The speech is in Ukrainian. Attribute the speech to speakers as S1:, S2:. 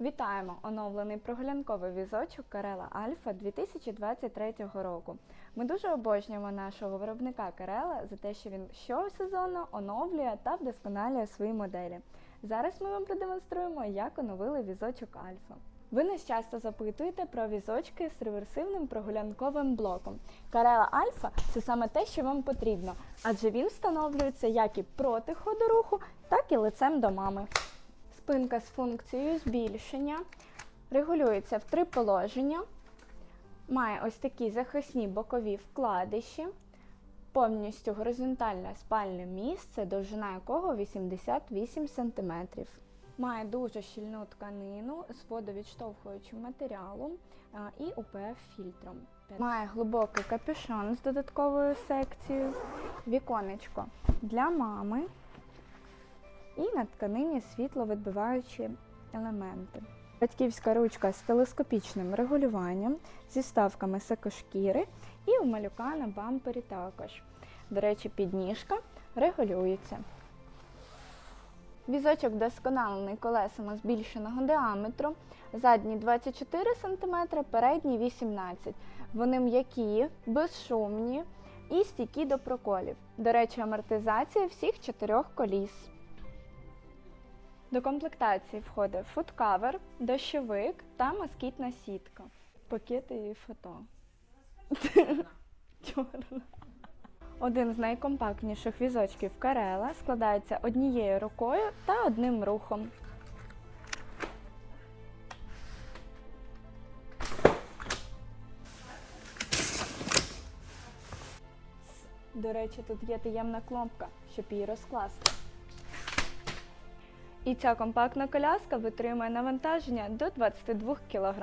S1: Вітаємо! Оновлений прогулянковий візочок Карела Альфа 2023 року. Ми дуже обожнюємо нашого виробника Карела за те, що він щосезонно оновлює та вдосконалює свої моделі. Зараз ми вам продемонструємо, як оновили візочок Альфа. Ви нас часто запитуєте про візочки з реверсивним прогулянковим блоком. Карела Альфа це саме те, що вам потрібно, адже він встановлюється як і проти ходу руху, так і лицем до мами. Спинка з функцією збільшення, регулюється в три положення, має ось такі захисні бокові вкладиші, повністю горизонтальне спальне місце, довжина якого 88 см. Має дуже щільну тканину з водовідштовхуючим матеріалом і УПФ-фільтром. Має глибокий капюшон з додатковою секцією, віконечко для мами і на тканині світловідбиваючі елементи. Батьківська ручка з телескопічним регулюванням, зі ставками сакошкіри і у малюка на бампері також. До речі, підніжка регулюється. Візочок досконалений колесами збільшеного діаметру, задні 24 см, передні 18 Вони м'які, безшумні і стійкі до проколів. До речі, амортизація всіх чотирьох коліс. До комплектації входить футкавер, дощовик та москітна сітка. Пакети і фото. Чорна. Один з найкомпактніших візочків Карела складається однією рукою та одним рухом. До речі, тут є таємна кнопка, щоб її розкласти. І ця компактна коляска витримує навантаження до 22 кг.